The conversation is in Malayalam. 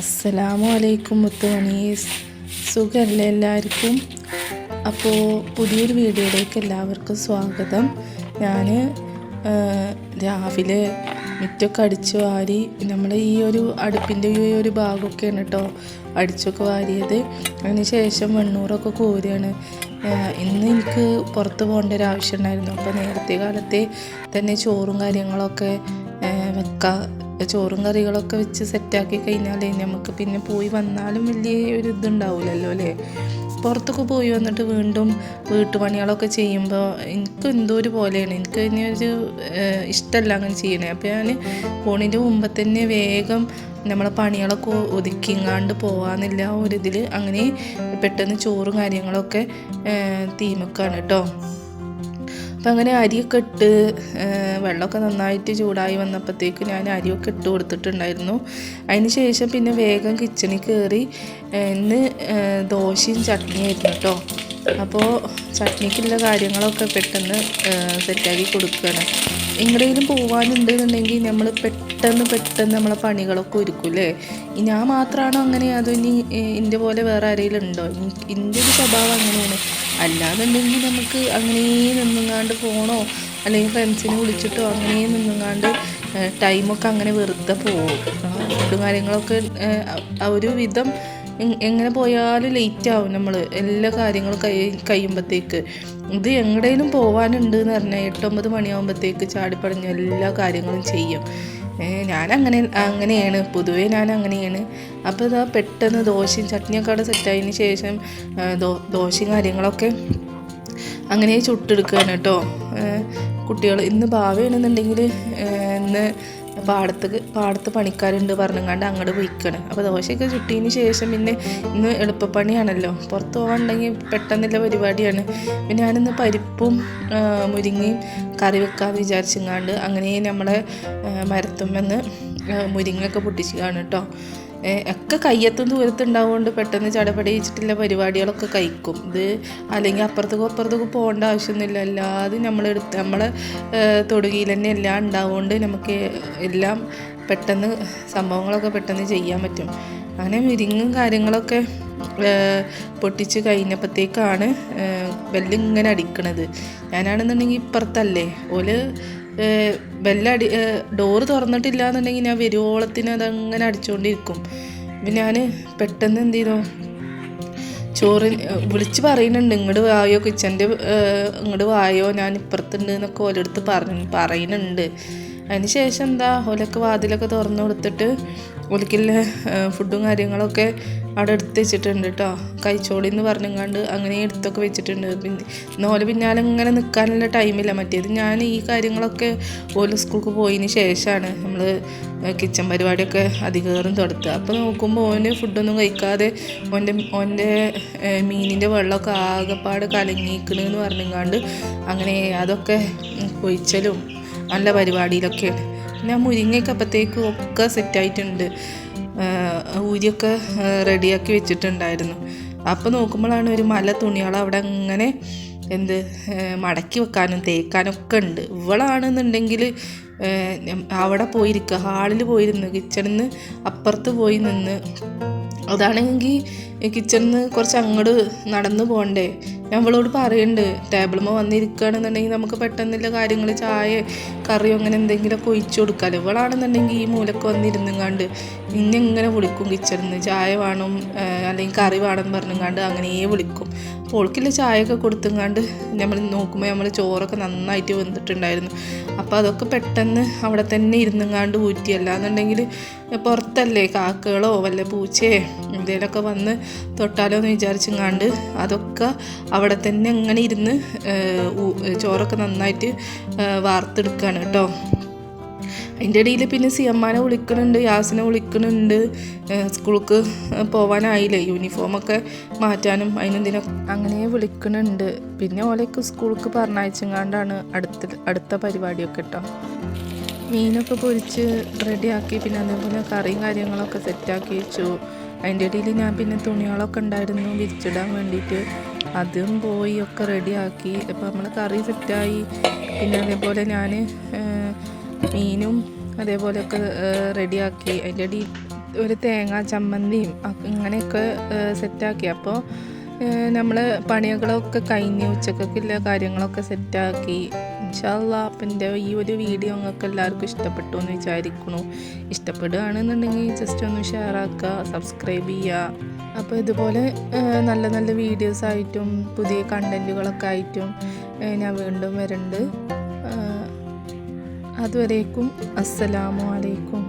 അസ്സലാമു അലൈക്കും മുത്തുമണീസ് സുഖമല്ലേ എല്ലാവർക്കും? അപ്പോൾ പുതിയൊരു വീഡിയോയിലേക്ക് എല്ലാവർക്കും സ്വാഗതം. ഞാൻ രാവിലെ മുറ്റൊക്കെ അടിച്ചു വാരി നമ്മൾ ഈ ഒരു അടുപ്പിന്റെ ഈ ഒരു ഭാഗമൊക്കെയാണ് കേട്ടോ അടിച്ചൊക്കെ വാരിയത്. അതിന് ശേഷം വെണ്ണൂറൊക്കെ കോരുകയാണ്. ഇന്ന് എനിക്ക് പുറത്ത് പോകേണ്ട ഒരു ആവശ്യം ഉണ്ടായിരുന്നു. അപ്പോൾ നേരത്തെ കാലത്തെ തന്നെ ചോറും കാര്യങ്ങളൊക്കെ വെക്കാം ചോറും കറികളൊക്കെ വെച്ച് സെറ്റാക്കി കഴിഞ്ഞാലേ നമുക്ക് പിന്നെ പോയി വന്നാലും വലിയ ഒരു ഇതുണ്ടാവില്ലല്ലോ അല്ലേ? പുറത്തൊക്കെ പോയി വന്നിട്ട് വീണ്ടും വീട്ടുപണികളൊക്കെ ചെയ്യുമ്പോൾ എനിക്ക് എന്തോ ഒരു പോലെയാണ്. എനിക്ക് ഇനി ഒരു ഇഷ്ടമല്ല അങ്ങനെ ചെയ്യണേ. അപ്പോൾ ഞാൻ ഫോണിന്റെ മുമ്പ് തന്നെ വേഗം നമ്മളെ പണികളൊക്കെ ഒതുക്കിങ്ങാണ്ട് പോകാമെന്നില്ല ഒരിതിൽ ഒരു അങ്ങനെ പെട്ടെന്ന് ചോറും കാര്യങ്ങളൊക്കെ തീമക്കാണ് കേട്ടോ അപ്പം അങ്ങനെ അരിയൊക്കെ ഇട്ട് വെള്ളമൊക്കെ നന്നായിട്ട് ചൂടായി വന്നപ്പോഴത്തേക്ക് ഞാൻ അരിയൊക്കെ ഇട്ട് കൊടുത്തിട്ടുണ്ടായിരുന്നു. അതിന് ശേഷം പിന്നെ വേഗം കിച്ചണിൽ കയറി ഇന്ന് ദോശയും ചട്നിയായിരുന്നു കേട്ടോ അപ്പോൾ ചട്നിക്കുള്ള കാര്യങ്ങളൊക്കെ പെട്ടെന്ന് സെറ്റാക്കി കൊടുക്കുകയാണ് എങ്ങടെയും പോകാനുണ്ട് എന്നുണ്ടെങ്കിൽ നമ്മൾ പെട്ടെന്ന് പെട്ടെന്ന് നമ്മളെ പണികളൊക്കെ ഒരുക്കൂലേ ഞാൻ മാത്രമാണോ അങ്ങനെ അതോ ഇനി എന്റെ പോലെ വേറെ ആരെങ്കിലും ഉണ്ടോ എന്റെ ഒരു സ്വഭാവം അങ്ങനെയാണ്. അല്ലാന്നുണ്ടെങ്കിൽ നമുക്ക് അങ്ങനെ നിന്നുങ്ങാണ്ട് പോകണോ അല്ലെങ്കിൽ ഫ്രണ്ട്സിനെ വിളിച്ചിട്ടോ അങ്ങനെ നിന്നുങ്ങാണ്ട് ടൈമൊക്കെ അങ്ങനെ വെറുതെ പോകും കാര്യങ്ങളൊക്കെ ഒരു വിധം എങ്ങനെ പോയാലും ലേറ്റ് ആവും നമ്മൾ എല്ലാ കാര്യങ്ങളും കൈ കഴിയുമ്പോഴത്തേക്ക് ഇത് എങ്ങടേലും പോകാനുണ്ട് എന്ന് പറഞ്ഞാൽ എട്ടൊമ്പത് മണിയാകുമ്പോഴത്തേക്ക് ചാടിപ്പടഞ്ഞ് എല്ലാ കാര്യങ്ങളും ചെയ്യും. ഞാൻ അങ്ങനെ അങ്ങനെയാണ്. പൊതുവേ ഞാൻ അങ്ങനെയാണ് അപ്പോൾ ഇതാ പെട്ടെന്ന് ദോശയും ചട്നിയൊക്കെ അവിടെ സെറ്റായതിന് ശേഷം ദോ ദോശയും കാര്യങ്ങളൊക്കെ അങ്ങനെ ചുട്ടെടുക്കുകയാണ് കേട്ടോ. കുട്ടികൾ ഇന്ന് ഭാവിയാണെന്നുണ്ടെങ്കിൽ ഇന്ന് പാടത്ത് പാടത്ത് പണിക്കാരുണ്ട് പറഞ്ഞുകൊണ്ട് അങ്ങോട്ട് പോയിക്കണ്. അപ്പോൾ ദോശയൊക്കെ ചുട്ടിയതിന് ശേഷം പിന്നെ ഇന്ന് എളുപ്പപ്പണിയാണല്ലോ. പുറത്ത് പോകാണ്ടെങ്കിൽ പെട്ടെന്നുള്ള പരിപാടിയാണ്. പിന്നെ ഞാനിന്ന് പരിപ്പും മുരിങ്ങയും കറി വെക്കാമെന്ന് വിചാരിച്ചെങ്ങാണ്ട് അങ്ങനെ നമ്മളെ മരത്തുമെന്ന് മുരിങ്ങയൊക്കെ പൊട്ടിച്ച് കാണും കേട്ടോ ഒക്കെ കയ്യെത്തും ദൂരത്തുണ്ടാവുകൊണ്ട് പെട്ടെന്ന് ചടപടിയിച്ചിട്ടുള്ള പരിപാടികളൊക്കെ കഴിക്കും. ഇത് അല്ലെങ്കിൽ അപ്പുറത്തേക്കും അപ്പുറത്തേക്കും പോകേണ്ട ആവശ്യമൊന്നുമില്ല. അല്ലാതെ നമ്മളെടുത്ത് നമ്മളെ തൊടുകയിൽ തന്നെ എല്ലാം ഉണ്ടാവുകൊണ്ട് നമുക്ക് എല്ലാം പെട്ടെന്ന് സംഭവങ്ങളൊക്കെ പെട്ടെന്ന് ചെയ്യാൻ പറ്റും. അങ്ങനെ വിരിങ്ങും കാര്യങ്ങളൊക്കെ പൊട്ടിച്ച് കഴിഞ്ഞപ്പോഴത്തേക്കാണ് ബെല്ലിങ്ങനെ അടിക്കണത്. ഞാനാണെന്നുണ്ടെങ്കിൽ ഇപ്പുറത്തല്ലേ? ഓൽ ബെല്ലടി ഡോറ് തുറന്നിട്ടില്ല എന്നുണ്ടെങ്കിൽ ഞാൻ വരുവോളത്തിന് അതങ്ങനെ അടിച്ചുകൊണ്ടിരിക്കും പിന്നെ ഞാൻ പെട്ടെന്ന് എന്ത് ചെയ്തു? ചോറ് വിളിച്ച് പറയുന്നുണ്ട്. ഇങ്ങോട്ട് വായോ കിച്ചന്റെ ഇങ്ങോട്ട് വായോ ഞാൻ ഇപ്പുറത്തുണ്ട് എന്നൊക്കെ ഓരോടുത്ത് പറഞ്ഞു പറയുന്നുണ്ട്. അതിന് ശേഷം എന്താ ഒലക്ക് വാതിലൊക്കെ തുറന്നു കൊടുത്തിട്ട് ഓലിക്കുള്ള ഫുഡും കാര്യങ്ങളൊക്കെ അവിടെ എടുത്ത് വെച്ചിട്ടുണ്ട് കേട്ടോ കൈച്ചോളി എന്ന് പറഞ്ഞങ്ങാണ്ട് അങ്ങനെ എടുത്തൊക്കെ വെച്ചിട്ടുണ്ട്. പിന്നെ ഓല പിന്നാലെ ഇങ്ങനെ നിൽക്കാനുള്ള ടൈമില്ല മറ്റേത് ഞാൻ ഈ കാര്യങ്ങളൊക്കെ ഓൽ സ്കൂൾക്ക് പോയതിന് ശേഷമാണ് നമ്മൾ കിച്ചൺ പരിപാടിയൊക്കെ അധികേറും തൊടുത്തുക അപ്പോൾ നോക്കുമ്പോൾ ഓന് ഫുഡൊന്നും കഴിക്കാതെ ഓന്റെ ഓന്റെ മീനിന്റെ വെള്ളമൊക്കെ ആകെപ്പാട് കലങ്ങിക്കണെന്ന് പറഞ്ഞങ്ങാണ്ട് അങ്ങനെ അതൊക്കെ പൊയിച്ചലും. നല്ല പരിപാടിയിലൊക്കെയാണ് പിന്നെ മുരിങ്ങയൊക്കെ അപ്പോഴത്തേക്കും ഒക്കെ സെറ്റായിട്ടുണ്ട് ഊരിയൊക്കെ റെഡിയാക്കി വെച്ചിട്ടുണ്ടായിരുന്നു. അപ്പോൾ നോക്കുമ്പോഴാണ് ഒരു മല തുണികൾ അവിടെ അങ്ങനെ എന്ത് മടക്കി വെക്കാനും തേക്കാനും ഒക്കെ ഉണ്ട്. ഇവളാണെന്നുണ്ടെങ്കിൽ അവിടെ പോയിരിക്കുക ഹാളിൽ പോയിരുന്നു കിച്ചണിൽ നിന്ന് അപ്പുറത്ത് പോയി നിന്ന്. അതാണെങ്കിൽ കിച്ചണിൽ നിന്ന് കുറച്ച് അങ്ങോട്ട് നടന്നു പോകണ്ടേ അവളോട് പറയുന്നുണ്ട് ടേബിളുമ്പോൾ വന്നിരിക്കുകയാണെന്നുണ്ടെങ്കിൽ നമുക്ക് പെട്ടെന്നുള്ള കാര്യങ്ങൾ ചായ കറിയോ അങ്ങനെ എന്തെങ്കിലുമൊക്കെ ഒഴിച്ചു കൊടുക്കാം ഇവളാണെന്നുണ്ടെങ്കിൽ ഈ മൂലക്ക് വന്നിരുന്നുങ്ങാണ്ട് ഇന്ന് ഇങ്ങനെ വിളിക്കും കിച്ചണിൽ നിന്ന് ചായ വേണം അല്ലെങ്കിൽ കറി വേണം പറഞ്ഞുങ്ങാണ്ട് അങ്ങനെ വിളിക്കും. അപ്പോൾ ഓൾക്കില്ല ചായയൊക്കെ കൊടുത്തുങ്ങാണ്ട് നമ്മൾ നോക്കുമ്പോൾ നമ്മൾ ചോറൊക്കെ നന്നായിട്ട് വെന്തിട്ടുണ്ടായിരുന്നു. അപ്പോൾ അതൊക്കെ പെട്ടെന്ന് അവിടെ തന്നെ ഇരുന്നുങ്ങാണ്ട് ഊറ്റി. അല്ലാന്നുണ്ടെങ്കിൽ പുറത്തല്ലേ കാക്കകളോ വല്ല പൂച്ചയോ എന്തേലൊക്കെ വന്ന് തൊട്ടാലോ എന്ന് വിചാരിച്ചുങ്ങാണ്ട് അതൊക്കെ അവിടെ തന്നെ അങ്ങനെ ഇരുന്ന് ചോറൊക്കെ നന്നായിട്ട് വാർത്തെടുക്കുകയാണ് കേട്ടോ. അതിന്റെ ഇടയിൽ പിന്നെ സിയമ്മാനെ വിളിക്കണുണ്ട് യാസിനെ വിളിക്കണുണ്ട്. സ്കൂൾക്ക് പോവാനായില്ലേ യൂണിഫോമൊക്കെ മാറ്റാനും അതിനെന്തിനൊക്കെ അങ്ങനെ വിളിക്കണുണ്ട്. പിന്നെ ഓലയ്ക്ക് സ്കൂൾക്ക് പറഞ്ഞയച്ചെങ്ങാണ്ടാണ് അടുത്ത അടുത്ത പരിപാടിയൊക്കെ കേട്ടോ. മീനൊക്കെ പൊരിച്ച് റെഡിയാക്കി പിന്നെ അതേപോലെ കറിയും കാര്യങ്ങളൊക്കെ സെറ്റാക്കി വെച്ചു. അതിന്റെ ഇടയിൽ ഞാൻ പിന്നെ തുണികളൊക്കെ ഉണ്ടായിരുന്നു വിരിച്ചിടാൻ വേണ്ടിയിട്ട്. അതും പോയി ഒക്കെ റെഡിയാക്കി. അപ്പോൾ നമ്മൾ കറി സെറ്റായി പിന്നെ അതേപോലെ ഞാൻ മീനും അതേപോലെയൊക്കെ റെഡിയാക്കി. അതിന്റെ ഇടയിൽ ഒരു തേങ്ങ ചമ്മന്തിയും അങ്ങനെയൊക്കെ സെറ്റാക്കി അപ്പോൾ നമ്മൾ പണികളൊക്കെ കഴിഞ്ഞ് ഉച്ചക്കൊക്കെയുള്ള കാര്യങ്ങളൊക്കെ സെറ്റാക്കി ഇൻഷാല്ല അപ്പം എന്റെ ഈ ഒരു വീഡിയോ നിങ്ങൾക്ക് എല്ലാവർക്കും ഇഷ്ടപ്പെട്ടു എന്ന് വിചാരിക്കണു ഇഷ്ടപ്പെടുകയാണെന്നുണ്ടെങ്കിൽ ജസ്റ്റ് ഒന്ന് ഷെയർ ആക്കുക സബ്സ്ക്രൈബ് ചെയ്യുക. അപ്പോൾ ഇതുപോലെ നല്ല നല്ല വീഡിയോസ് ആയിട്ടും പുതിയ കണ്ടന്റുകളൊക്കെ ആയിട്ടും ഞാൻ വീണ്ടും വരുന്നുണ്ട് അതുവരേക്കും അസ്സലാമു അലൈക്കും.